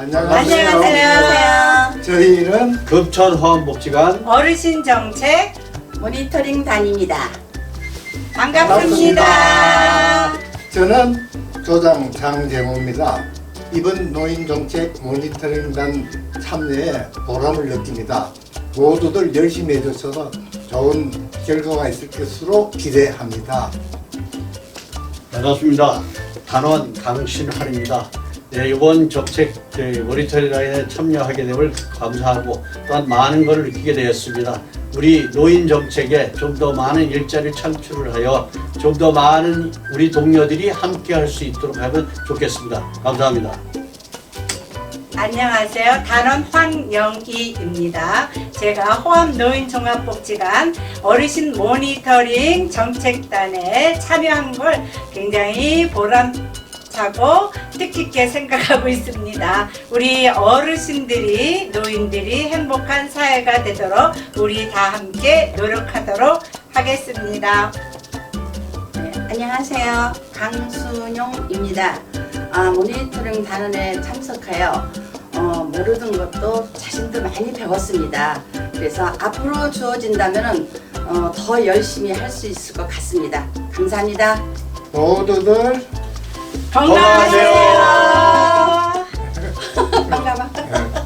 안녕하세요. 안녕하세요. 저희는 금천화원복지관 어르신 정책 모니터링 단입니다. 반갑습니다. 저는 조장 장재모입니다. 이번 노인정책 모니터링단 참여에 보람을 느낍니다. 모두들 열심히 해주셔서 좋은 결과가 있을 것으로 기대합니다. 반갑습니다. 단원 강신환입니다. 네, 이번 정책 그 모니터링에 참여하게 됨을 감사하고 또한 많은 것을 느끼게 되었습니다. 우리 노인 정책에 좀 더 많은 일자리를 창출을 하여 좀 더 많은 우리 동료들이 함께 할 수 있도록 하면 좋겠습니다. 감사합니다. 안녕하세요. 단원 황영희입니다. 제가 호암 노인 종합복지관 어르신 모니터링 정책단에 참여한 걸 굉장히 보람 차고 뜻깊게 생각하고 있습니다. 우리 어르신들이 노인들이 행복한 사회가 되도록 우리 다 함께 노력하도록 하겠습니다. 네, 안녕하세요. 강순용입니다. 아, 모니터링 단원에 참석하여 어, 모르던 것도 자신도 많이 배웠습니다. 그래서 앞으로 주어진다면 어, 더 열심히 할 수 있을 것 같습니다. 감사합니다. 모두들 건강하세요. 건강하세요. 반가워.